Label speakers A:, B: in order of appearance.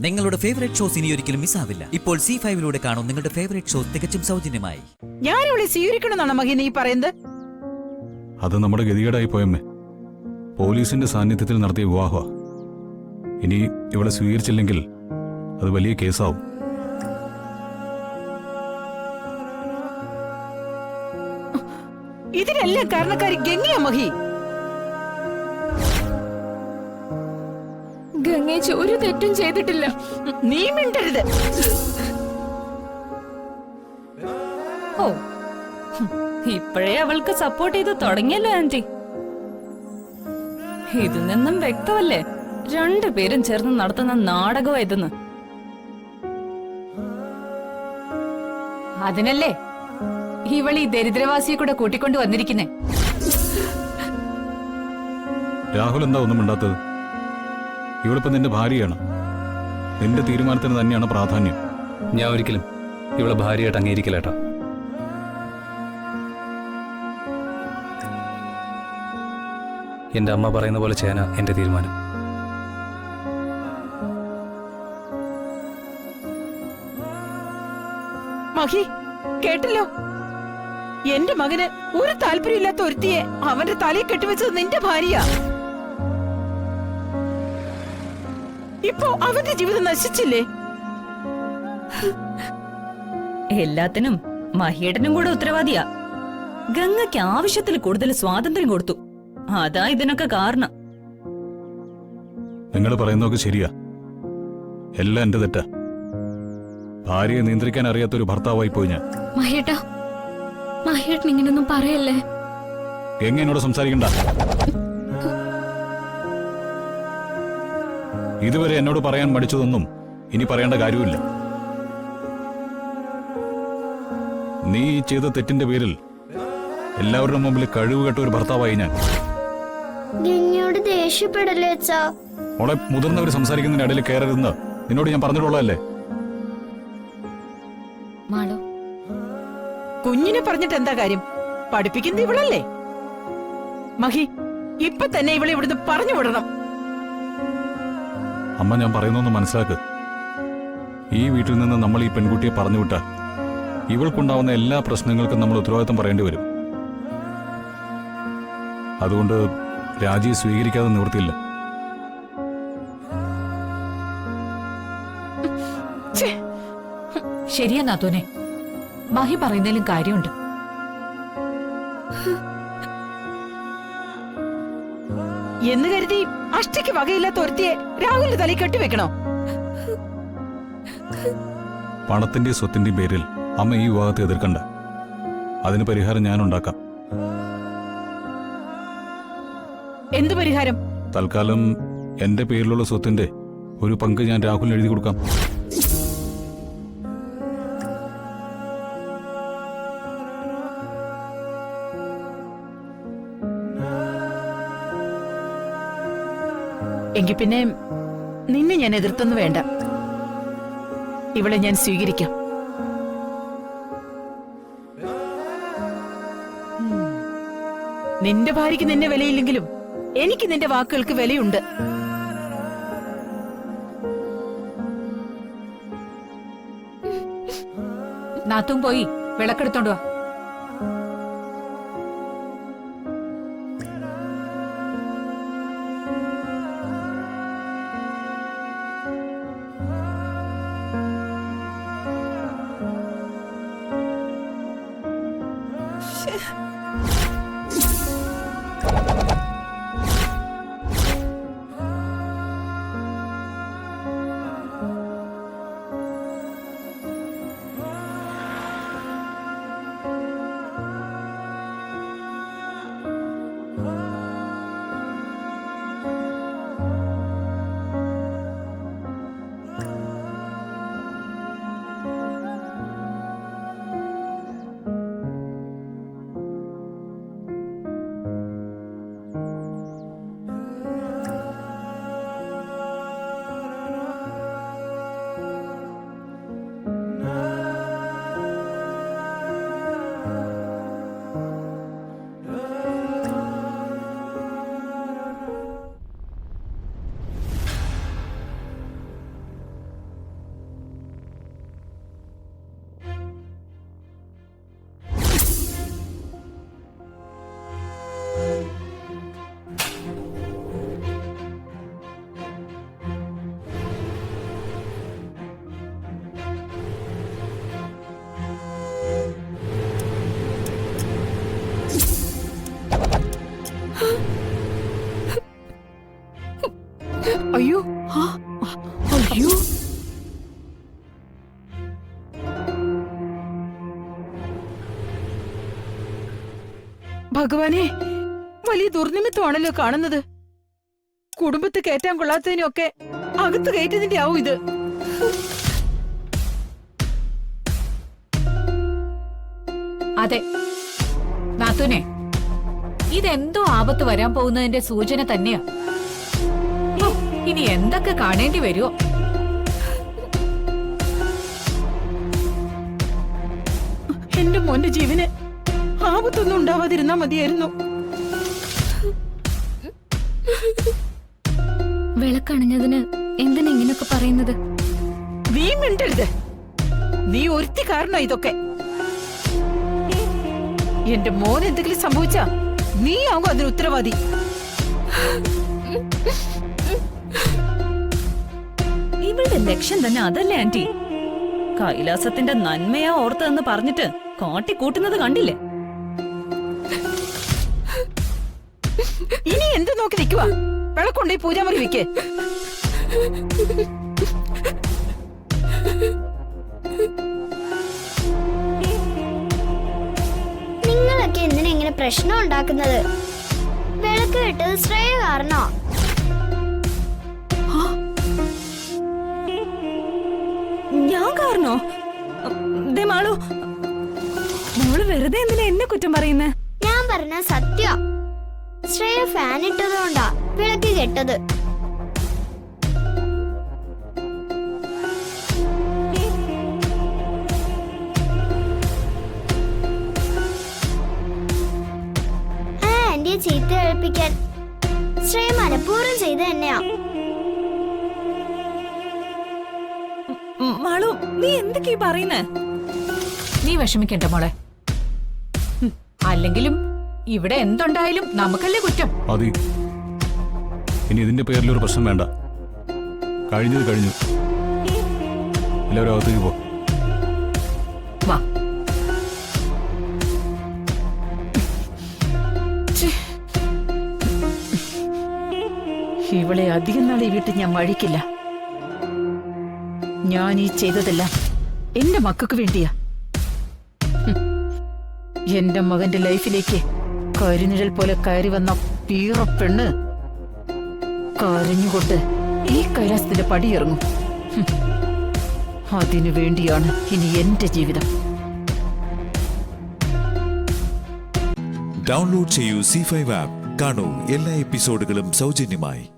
A: നിങ്ങളുടെ favourite shows ഇനി ഒരിക്കലും മിസ്സാവില്ല ഇപ്പോൾ സി ഫൈവിലൂടെ കാണും നിങ്ങളുടെ ഫേവറേറ്റ് ഷോസ് തികച്ചും സൗജന്യമായി.
B: ഞാൻ ഇവിടെ സ്വീകരിക്കണമെന്നാണ് മഹി നീ പറയുന്നത്.
C: അത് നമ്മുടെ ഗതികേടായി പോയമ്മേ. പോലീസിന്റെ സാന്നിധ്യത്തിൽ നടത്തിയ വിവാഹ ഇനി ഇവിടെ സ്വീകരിച്ചില്ലെങ്കിൽ അത് വലിയ കേസാവും.
B: ഇതിനെല്ലാം കാരണക്കാരി ഗംഗിയ മഹി.
D: ഗംഗേച്ച് ഒരു തെറ്റും ചെയ്തിട്ടില്ല.
B: നീ മിണ്ടരുത്.
D: ഓ ഇപ്പോഴേ അവൾക്ക് സപ്പോർട്ട് ചെയ്ത് തുടങ്ങിയല്ലോ ആന്റി. ഇതിൽ നിന്നും വ്യക്തമല്ലേ? രണ്ടുപേരും ചേർന്ന് നടത്തുന്ന നാടകമാ
E: അതിനല്ലേ? ഇവൾ ഈ ദരിദ്രവാസിയെ കൂടെ കൂട്ടിക്കൊണ്ടു വന്നിരിക്കുന്നേ.
C: രാഹുൽ എന്താ ഒന്നും മിണ്ടാത്തത്? ഇവളിപ്പോ നിന്റെ ഭാര്യയാണ്. നിന്റെ തീരുമാനത്തിന് തന്നെയാണ് പ്രാധാന്യം.
F: ഞാൻ ഒരിക്കലും ഇവളെ ഭാര്യയായിട്ട് അംഗീകരിക്കലേട്ടാ എന്റെ എന്റെ അമ്മ പറയുന്ന പോലെ ചേന എന്റെ തീരുമാനം.
B: മഹി കേട്ടല്ലോ? എന്റെ മകന് ഒരു താല്പര്യമില്ലാത്ത ഒരുത്തിയെ അവന്റെ തലയിൽ കെട്ടിവെച്ചത് നിന്റെ ഭാര്യ ഇപ്പോ അവന്റെ ജീവിതം നശിച്ചില്ലേ?
D: എല്ലാത്തിനും മഹേടനും കൂടെ ഉത്തരവാദിയാ. ഗംഗയ്ക്ക് ആവശ്യത്തിൽ കൂടുതൽ സ്വാതന്ത്ര്യം കൊടുത്തു. അതാ ഇതിനൊക്കെ കാരണം.
C: നിങ്ങൾ പറയുന്നതൊക്കെ ശരിയാ. എല്ലാം എന്റെ തെറ്റാ. ഭാര്യയെ നിയന്ത്രിക്കാൻ അറിയാത്ത ഒരു ഭർത്താവായി പോയി ഞാൻ.
G: മഹേട്ടാ മഹേട്ടൻ ഇങ്ങനൊന്നും പറയല്ലേ?
C: എങ്ങനോട് എന്നോട് സംസാരിക്കണ്ട? ഇതുവരെ എന്നോട് പറയാൻ മടിച്ചതൊന്നും ഇനി പറയേണ്ട കാര്യമില്ല. നീ ഈ ചെയ്ത തെറ്റിന്റെ പേരിൽ എല്ലാവരുടെ മുമ്പിൽ കഴിവ് കെട്ട ഒരു ഭർത്താവായി ഞാൻ.
G: ഗംഗയോട് ദേഷ്യപ്പെടല്ലേ അച്ഛാ?
C: മോളെ മുതിർന്നവർ സംസാരിക്കുന്നതിന് ഇടയിൽ കയറരുതെന്ന് നിന്നോട് ഞാൻ പറഞ്ഞിട്ടുള്ളതല്ലേ?
G: മാളു.
B: കുഞ്ഞിനെ പറഞ്ഞിട്ട് എന്താ കാര്യം? പഠിപ്പിക്കുന്നത് ഇവളല്ലേ? മഹി ഇപ്പൊ തന്നെ ഇവളെ ഇവിടുന്ന് പറഞ്ഞു വിടണം.
C: അമ്മ ഞാൻ പറയുന്നൊന്ന് മനസ്സിലാക്ക്. ഈ വീട്ടിൽ നിന്ന് നമ്മൾ ഈ പെൺകുട്ടിയെ പറഞ്ഞു വിട്ടാൽ ഇവൾക്കുണ്ടാവുന്ന എല്ലാ പ്രശ്നങ്ങൾക്കും നമ്മൾ ഉത്തരവാദിത്തം പറയേണ്ടി വരും. അതുകൊണ്ട് രാജി സ്വീകരിക്കാതെ നിവൃത്തിയില്ല.
B: ശരിയെന്നാ
E: ശരിയാ നാത്തോനെ. മഹി പറയുന്നതിലും കാര്യമുണ്ട്.
B: എന്ന് കരുതി അഷ്ടയ്ക്ക് വകയില്ലാത്ത ഒരുത്തിയെ രാഹുലിന്റെ തലയിൽ കെട്ടിവെക്കണോ
C: പണത്തിന്റെ സ്വത്തിന്റെ പേരിൽ അമ്മ ഈ വിവാഹത്തെ എതിർക്കണ്ട. അതിന് പരിഹാരം ഞാൻ ഉണ്ടാക്കാം
B: എന്ത് പരിഹാരം?
C: തൽക്കാലം എന്റെ പേരിലുള്ള സ്വത്തിന്റെ ഒരു പങ്ക് ഞാൻ രാഹുലിന് എഴുതി കൊടുക്കാം.
B: എങ്കിൽ പിന്നെ നിന്നെ ഞാൻ എതിർത്തൊന്നും വേണ്ട. ഇവളെ ഞാൻ സ്വീകരിക്കാം. നിന്റെ ഭാര്യയ്ക്ക് നിന്നെ വിലയില്ലെങ്കിലും എനിക്ക് നിന്റെ വാക്കുകൾക്ക് വിലയുണ്ട്.
E: നാത്തും പോയി വിളക്കെടുത്തോണ്ട് വാ.
B: ഭഗവാനെ വലിയ ദുർനിമിത്തമാണല്ലോ കാണുന്നത്. കുടുംബത്ത് കയറ്റാൻ കൊള്ളാത്തതിനൊക്കെ അകത്ത് കയറ്റതിന്റെ ആവും ഇത്.
E: അതെ. നാത്തൂനെ ഇതെന്തോ ആപത്ത് വരാൻ പോകുന്നതിന്റെ സൂചന തന്നെയാ. ഇനി എന്തൊക്കെ കാണേണ്ടി വരുമോ
B: എന്റെ മോന്റെ ജീവന് ആപത്തൊന്നും ഉണ്ടാവാതിരുന്നാ മതിയായിരുന്നു.
G: വിളക്കണഞ്ഞതിന് എന്തിനാ ഇങ്ങനൊക്കെ പറയുന്നത്?
B: നീ മിണ്ടരുത്. നീ ഒരുത്തി കാരണോ ഇതൊക്കെ? എന്റെ മോൻ എന്തെങ്കിലും സംഭവിച്ചാ നീ ആകും അതിന് ഉത്തരവാദി.
D: ഇവളുടെ ലക്ഷ്യം തന്നെ അതല്ലേ ആന്റി? കൈലാസത്തിന്റെ നന്മയാ ഓർത്തതെന്ന് പറഞ്ഞിട്ട് കാട്ടിക്കൂട്ടുന്നത് കണ്ടില്ലേ?
B: നോക്കി നിൽക്കുവാ. വിളക്കൊണ്ടേ പൂജാമുറി വിൽക്കേ.
G: നിങ്ങളൊക്കെ എന്തിനാ ഇങ്ങനെ പ്രശ്നം ഉണ്ടാക്കുന്നത്? വിളക്ക് കിട്ടത് ശ്രേയ കാരണോ?
D: ഞാൻ കാരണോ? മാളു. മോൾ വെറുതെ എന്തിനാ എന്നെ കുറ്റം പറയുന്നേ?
G: ഞാൻ പറഞ്ഞ സത്യ. ശ്രേയ ഫാൻ ഇട്ടതുകൊണ്ടാ വിളക്ക് കെട്ടത്. ചീത്ത കേൾപ്പിക്കാൻ ശ്രേയ മനഃപൂർവം ചെയ്ത് തന്നെയാ.
D: മളു മാളു നീ എന്തൊക്കെയാ പറയുന്നേ?
E: നീ വിഷമിക്കണ്ട മോളെ. അല്ലെങ്കിലും ഇവിടെ എന്തുണ്ടായാലും നമുക്കല്ലേ കുറ്റം?
C: മതി. ഇനി ഇതിന്റെ പേരിൽ ഒരു പ്രശ്നം വേണ്ട. കഴിഞ്ഞത് കഴിഞ്ഞു. എല്ലാവരും അകത്തേക്ക് പോ.
E: വാ.
B: ഇവളെ അധികം നാൾ ഈ വീട്ടിൽ ഞാൻ വഴിക്കില്ല. ഞാൻ ഈ ചെയ്തതെല്ലാം എന്റെ മക്കൾക്ക് വേണ്ടിയാ. എന്റെ മകന്റെ ലൈഫിലേക്ക് കരിനിഴൽ പോലെ കയറി വന്ന പീറ പെണ്ണ്. കരഞ്ഞുകൊണ്ട് ഈ കൈലാസത്തിന്റെ പടിയിറങ്ങും. അതിനു വേണ്ടിയാണ് ഇനി എന്റെ ജീവിതം.
H: ഡൗൺലോഡ് ചെയ്യൂ സി ഫൈവ് ആപ്പ്. കാണൂ എല്ലാ എപ്പിസോഡുകളും സൗജന്യമായി.